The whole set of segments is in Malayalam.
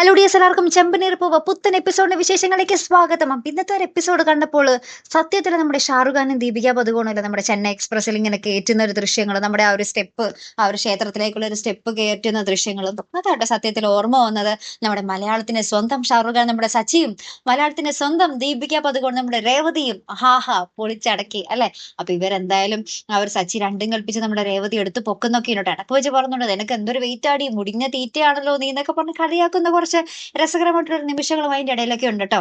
ഹലോ ഡിയസ് എല്ലാവർക്കും ചെമ്പനീർ പൂവ് പുത്തൻ എപ്പിസോഡിന്റെ വിശേഷങ്ങളിലേക്ക് സ്വാഗതം. ഇന്നത്തെ ഒരു എപ്പിസോഡ് കണ്ടപ്പോൾ സത്യത്തിൽ നമ്മുടെ ഷാറുഖ് ഖാനും ദീപിക പതുകോണല്ലോ നമ്മുടെ ചെന്നൈ എക്സ്പ്രസ്സിൽ ഇങ്ങനെ കയറ്റുന്ന ഒരു ദൃശ്യങ്ങൾ നമ്മുടെ ആ ഒരു സ്റ്റെപ്പ് ആ ഒരു ക്ഷേത്രത്തിലേക്കുള്ള ഒരു സ്റ്റെപ്പ് കയറ്റുന്ന ദൃശ്യങ്ങളും അതാട്ടെ സത്യത്തിൽ ഓർമ്മ വന്നത്. നമ്മുടെ മലയാളത്തിന്റെ സ്വന്തം ഷാറുഖ് ഖാൻ നമ്മുടെ സച്ചിയും മലയാളത്തിന്റെ സ്വന്തം ദീപിക പതുകോൺ നമ്മുടെ രേവതിയും ഹാഹാ പൊളിച്ചടക്കി അല്ലെ? അപ്പൊ ഇവരെന്തായാലും ആ ഒരു സച്ചി രണ്ടും കൽപ്പിച്ച് നമ്മുടെ രേവതി എടുത്ത് പൊക്കുന്നൊക്കെ ഇന്നോട്ട് അടപ്പ് വെച്ച് പറഞ്ഞിട്ടുണ്ട് നിനക്ക് എന്തൊരു വെയിറ്റ് ആടി മുടിഞ്ഞ തീറ്റയാണല്ലോ നീ എന്നൊക്കെ പറഞ്ഞ് കളിയാക്കുന്ന കുറച്ച് രസകരമായിട്ടുള്ള നിമിഷങ്ങളും അതിന്റെ ഇടയിലൊക്കെ ഉണ്ട് കേട്ടോ.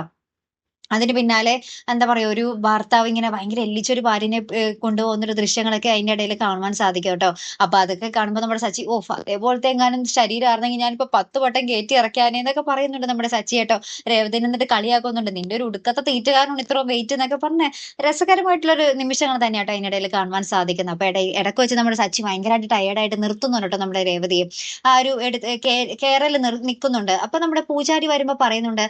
അതിന് പിന്നാലെ എന്താ പറയുക ഒരു ഭർത്താവ് ഇങ്ങനെ ഭയങ്കര എല്ലിച്ചൊരു ഭാര്യനെ കൊണ്ടുപോകുന്നൊരു കൊണ്ടുപോകുന്ന ദൃശ്യങ്ങളൊക്കെ അതിന്റെ ഇടയിൽ കാണുവാൻ സാധിക്കും കേട്ടോ. അപ്പൊ അതൊക്കെ കാണുമ്പോൾ നമ്മുടെ സച്ചി ഓ അതേപോലത്തെ എങ്ങാനും ശരീരമായിരുന്നെങ്കിൽ ഞാനിപ്പോ പത്ത് വട്ടം കയറ്റി ഇറക്കാനേ എന്നൊക്കെ പറയുന്നുണ്ട് നമ്മുടെ സച്ചി കേട്ടോ. രേവതി എന്നിട്ട് കളിയാക്കുന്നുണ്ട്. നിന്റെ ഒരു ഉടുക്കത്തെ തീറ്റുകാരനാണ് ഇത്രയും വെയിറ്റ് എന്നൊക്കെ പറഞ്ഞ് രസകരമായിട്ടുള്ള ഒരു നിമിഷങ്ങൾ അതിന്റെ അതിനിടയിൽ കാണുവാൻ സാധിക്കുന്നത്. അപ്പൊ ഇടയിൽ ഇടയ്ക്ക് വെച്ച് നമ്മുടെ സച്ചി ഭയങ്കരമായിട്ട് ടയേർഡായിട്ട് നിർത്തുന്നുണ്ട് കേട്ടോ നമ്മുടെ രേവതിയെ. ആ ഒരു എടുത്ത് കേരള നിൽക്കുന്നുണ്ട് അപ്പൊ നമ്മുടെ പൂജാരി വരുമ്പോൾ പറയുന്നുണ്ട്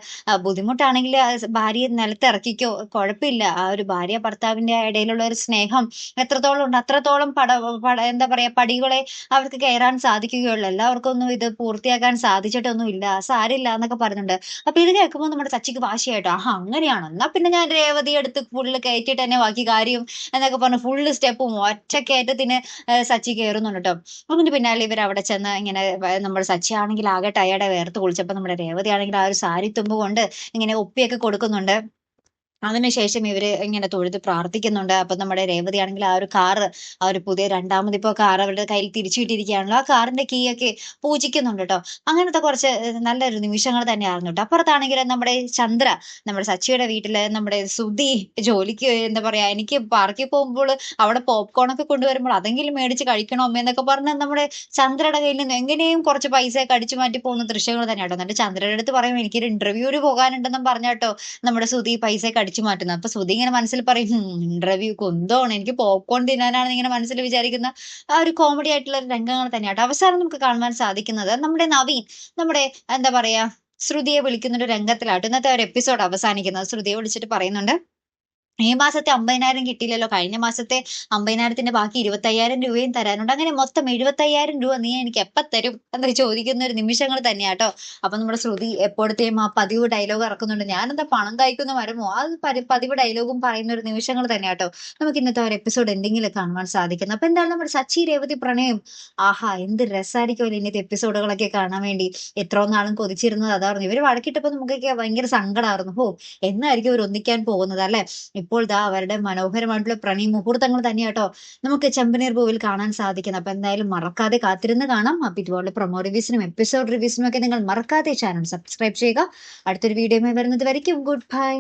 ബുദ്ധിമുട്ടാണെങ്കിൽ ഭാര്യയെ നിലത്ത് ഇറക്കിക്കോ കുഴപ്പമില്ല. ആ ഒരു ഭാര്യ ഭർത്താവിന്റെ ഇടയിലുള്ള ഒരു സ്നേഹം എത്രത്തോളം ഉണ്ട്? അത്രത്തോളം പട പട എന്താ പറയാ പടികളെ അവർക്ക് കയറാൻ സാധിക്കുകയുള്ളൂ. എല്ലാവർക്കും ഒന്നും ഇത് പൂർത്തിയാക്കാൻ സാധിച്ചിട്ടൊന്നും ഇല്ല സാരില്ല എന്നൊക്കെ പറഞ്ഞിട്ടുണ്ട്. അപ്പൊ ഇത് കേൾക്കുമ്പോൾ നമ്മുടെ ചച്ചിക്ക് വാശിയായിട്ടോ? ആഹാ അങ്ങനെയാണോ? എന്നാ പിന്നെ ഞാൻ രേവതി എടുത്ത് ഫുള്ള് കയറ്റിട്ട് തന്നെ ബാക്കി കാര്യം എന്നൊക്കെ പറഞ്ഞു ഫുള്ള് സ്റ്റെപ്പും ഒറ്റ കയറ്റത്തിന് സച്ചി കയറുന്നുണ്ട് കേട്ടോ അതിന് പിന്നാലെ ഇവർ അവിടെ ചെന്ന് ഇങ്ങനെ നമ്മുടെ സച്ചി ആണെങ്കിൽ ആകെ ടയർഡ് വേർത്ത് കുളിച്ചപ്പോ നമ്മുടെ രേവതി ആണെങ്കിൽ ആ ഒരു സാരി തുമ്പ് കൊണ്ട് ഇങ്ങനെ ഒപ്പിയൊക്കെ കൊടുക്കുന്നുണ്ട്. അതിനുശേഷം ഇവർ ഇങ്ങനെ തൊഴുത് പ്രാർത്ഥിക്കുന്നുണ്ട്. അപ്പൊ നമ്മുടെ രേവതി ആണെങ്കിൽ ആ ഒരു കാറ് ആ ഒരു പുതിയ രണ്ടാമത് ഇപ്പോ കാർ അവരുടെ കയ്യിൽ തിരിച്ചു കിട്ടിയിരിക്കുകയാണല്ലോ ആ കാറിന്റെ കീ ഒക്കെ പൂജിക്കുന്നുണ്ട് കേട്ടോ അങ്ങനത്തെ കുറച്ച് നല്ലൊരു നിമിഷങ്ങൾ തന്നെ കേട്ടോ അപ്പുറത്താണെങ്കിൽ നമ്മുടെ ചന്ദ്ര നമ്മുടെ സച്ചിയുടെ വീട്ടിൽ നമ്മുടെ സുധി ജോലിക്ക് എന്താ പറയാ എനിക്ക് പാർക്കിൽ പോകുമ്പോൾ അവിടെ പോപ്കോൺ ഒക്കെ കൊണ്ടുവരുമ്പോൾ അതെങ്കിലും മേടിച്ച് കഴിക്കണം അമ്മ എന്നൊക്കെ പറഞ്ഞ് നമ്മുടെ ചന്ദ്രയുടെ കയ്യിൽ നിന്ന് എങ്ങനെയും കുറച്ച് പൈസ ഒക്കെ അടിച്ചു മാറ്റി പോകുന്ന ദൃശ്യങ്ങൾ തന്നെയാട്ടോ എന്നിട്ട് ചന്ദ്രയുടെ അടുത്ത് പറയും എനിക്കൊരു ഇന്റർവ്യൂവിന് പോകാനുണ്ടെന്നും പറഞ്ഞ കേട്ടോ നമ്മുടെ സുധി പൈസ ഒക്കെ അടിച്ചു മാറ്റുന്നത്. അപ്പൊ ശ്രുതി ഇങ്ങനെ മനസ്സിൽ പറയും ഇന്റർവ്യൂ കൊന്തോണം എനിക്ക് പോപ്കോൺ തിന്നാനാണ് ഇങ്ങനെ മനസ്സിൽ വിചാരിക്കുന്ന ആ ഒരു കോമഡി ആയിട്ടുള്ള രംഗങ്ങൾ തന്നെയാണ് അവസാനം നമുക്ക് കാണുവാൻ സാധിക്കുന്നത്. നമ്മുടെ നവീൻ നമ്മുടെ എന്താ പറയാ ശ്രുതിയെ വിളിക്കുന്ന ഒരു രംഗത്തിലാട്ടോ ഇന്നത്തെ ഒരു എപ്പിസോഡ് അവസാനിക്കുന്നത്. ശ്രുതിയെ വിളിച്ചിട്ട് പറയുന്നുണ്ട് ഈ മാസത്തെ അമ്പതിനായിരം കിട്ടിയില്ലല്ലോ. കഴിഞ്ഞ മാസത്തെ അമ്പതിനായിരത്തിന്റെ ബാക്കി ഇരുപത്തയ്യായിരം രൂപയും തരാനുണ്ട്. അങ്ങനെ മൊത്തം എഴുപത്തയ്യായിരം രൂപ നീ എനിക്ക് എപ്പം തരും എന്ന് ചോദിക്കുന്ന ഒരു നിമിഷങ്ങൾ തന്നെയാട്ടോ അപ്പൊ നമ്മുടെ ശ്രുതി എപ്പോഴത്തെയും ആ പതിവ് ഡയലോഗ് ഇറക്കുന്നുണ്ട്. ഞാനെന്താ പണം കഴിക്കുന്ന മരമോ? ആ പരി- പതിവ് ഡയലോഗും പറയുന്ന ഒരു നിമിഷങ്ങൾ തന്നെയാട്ടോ നമുക്ക് ഇന്നത്തെ ഒരു എപ്പിസോഡ് എന്തെങ്കിലും കാണുവാൻ സാധിക്കുന്നത് അപ്പൊ എന്താണ് നമ്മുടെ സച്ചി രേവതി പ്രണയം? ആഹാ എന്ത് രസമായിരിക്കുമല്ലോ ഇന്നത്തെ എപ്പിസോഡുകളൊക്കെ കാണാൻ വേണ്ടി. എത്രയോ നാളും കൊതിച്ചിരുന്നത് അതായിരുന്നു ഇവർ വഴക്കിട്ടപ്പോ നമുക്കൊക്കെ ഭയങ്കര സങ്കടമായിരുന്നു ഹോ എന്നായിരിക്കും ഇവർ ഒന്നിക്കാൻ പോകുന്നത് അല്ലെ? ഇപ്പോൾ ദാ അവരുടെ മനോഹരമായിട്ടുള്ള പ്രണയ മുഹൂർത്തങ്ങൾ തന്നെയാട്ടോ നമുക്ക് ചെമ്പനീർ പൂവിൽ കാണാൻ സാധിക്കുന്നത് അപ്പൊ എന്തായാലും മറക്കാതെ കാത്തിരുന്ന് കാണാം. അപ്പൊ ഇതുപോലെ പ്രൊമോ റിവ്യൂസിനും എപ്പിസോഡ് റിവ്യൂസിനും ഒക്കെ നിങ്ങൾ മറക്കാതെ ചാനൽ സബ്സ്ക്രൈബ് ചെയ്യുക. അടുത്തൊരു വീഡിയോയുമായി വരുന്നത് വരയ്ക്കും. Good bye